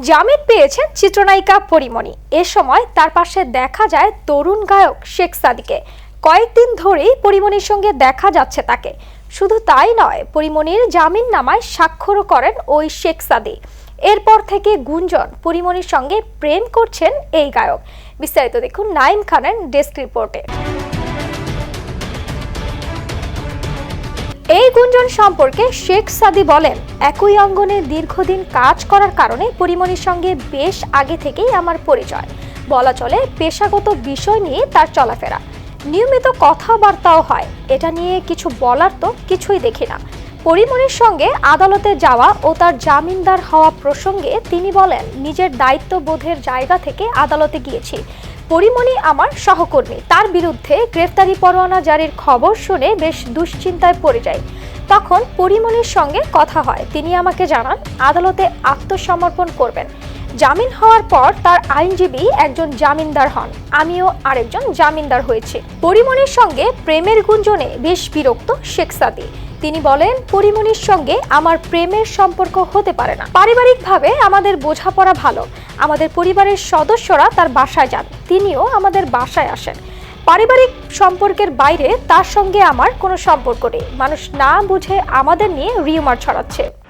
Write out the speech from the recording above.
জামিন পেয়েছেন চিত্রনায়িকা পরিমণি। এ সময় তার পাশে দেখা যায় তরুণ গায়ক শেখ সাদিকে। কয়েকদিন ধরেই পরিমণির সঙ্গে দেখা যাচ্ছে তাকে। শুধু তাই নয়, পরিমণির জামিন নামায় স্বাক্ষরও করেন ওই শেখ সাদি। এরপর থেকে গুঞ্জন পরিমণির সঙ্গে প্রেম করছেন এই গায়ক। বিস্তারিত দেখুন নাইম খানের ডেস্ক রিপোর্টে। এই গুঞ্জন সম্পর্কে শেখ সাদি বলেন, একই অঙ্গনে দীর্ঘদিন কাজ করার কারণে পরিমণির সঙ্গে বেশ আগে থেকেই আমার পরিচয়। বলা চলে, পেশাগত বিষয় নিয়ে তার চলাফেরা। নিয়মিত কথাবার্তাও হয়। এটা নিয়ে কিছু বলার তো কিছুই দেখি না। পরিমণির সঙ্গে আদালতে যাওয়া ও তার জামিনদার হওয়া প্রসঙ্গে তিনি বলেন, নিজের দায়িত্ববোধের জায়গা থেকে আদালতে গিয়েছি। পরিমণি আমার সহকর্মী। তার বিরুদ্ধে গ্রেফতারি পরোয়ানা জারির খবর শুনে বেশ দুশ্চিন্তায় পড়ে যায়। তখন পরিমণির সঙ্গে কথা হয়। তিনি আমাকে জানান, আদালতে আত্মসমর্পণ করবেন। জামিন হওয়ার পর তার আইনজীবী একজন জামিনদার হন। আমিও আরেকজন জামিনদার হয়েছি। পরিমণির সঙ্গে প্রেমের গুঞ্জনে বেশ বিরক্ত শেখ সাদি। তিনি বলেন পরিমণির সঙ্গে আমার প্রেমের সম্পর্ক হতে পারে না। পারিবারিকভাবে আমাদের বোঝাপড়া ভালো। আমাদের পরিবারের সদস্যরা তার বাসায় যান। তিনিও আমাদের বাসায় আসেন। পারিবারিক সম্পর্কের বাইরে তার সঙ্গে আমার কোনো সম্পর্ক নেই। মানুষ না বুঝে আমাদের নিয়ে রিউমার ছড়াচ্ছে।